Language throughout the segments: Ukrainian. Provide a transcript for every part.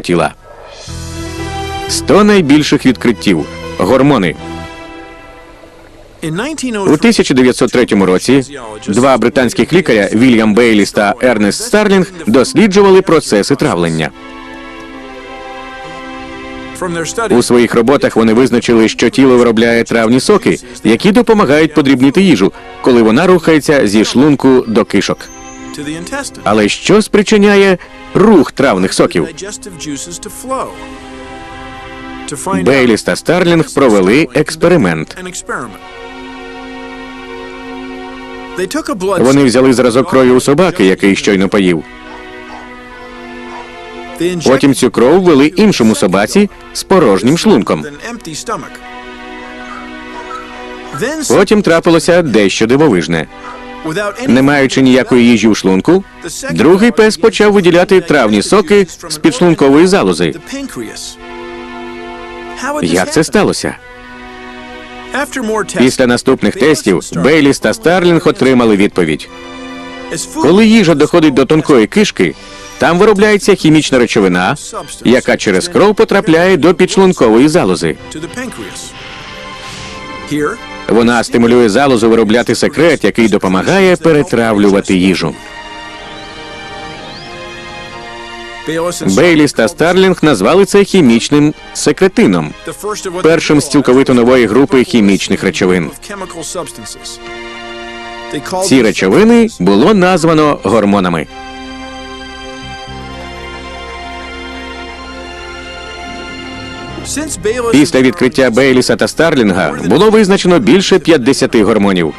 тіла. 100 найбільших відкриттів. Гормони. У 1903 році два британських лікаря Вільям Бейліс та Ернест Старлінг досліджували процеси травлення. У своїх роботах вони визначили, що тіло виробляє травні соки, які допомагають подрібнити їжу, коли вона рухається зі шлунку до кишок. Але що спричиняє рух травних соків? Бейліс та Старлінг провели експеримент. Вони взяли зразок крові у собаки, який щойно поїв. Потім цю кров ввели іншому собаці з порожнім шлунком. Потім трапилося дещо дивовижне. Не маючи ніякої їжі у шлунку, другий пес почав виділяти травні соки з підшлункової залози. Як це сталося? Після наступних тестів Бейліс та Старлінг отримали відповідь. Коли їжа доходить до тонкої кишки, там виробляється хімічна речовина, яка через кров потрапляє до підшлункової залози. Вона стимулює залозу виробляти секрет, який допомагає перетравлювати їжу. Бейліс та Старлінг назвали це хімічним секретином, першим з цілковито нової групи хімічних речовин. Ці речовини було названо гормонами. Після відкриття Бейліса та Старлінга було визначено більше 50 гормонів.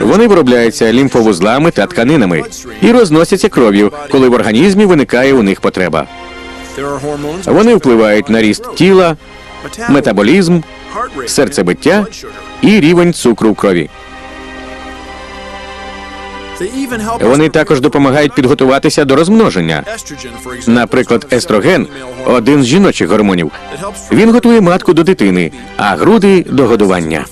Вони виробляються лімфовузлами та тканинами і розносяться кров'ю, коли в організмі виникає у них потреба. Вони впливають на ріст тіла, метаболізм, серцебиття і рівень цукру в крові. Вони також допомагають підготуватися до розмноження. Наприклад, естроген один з жіночих гормонів. Він готує матку до дитини, а груди до годування.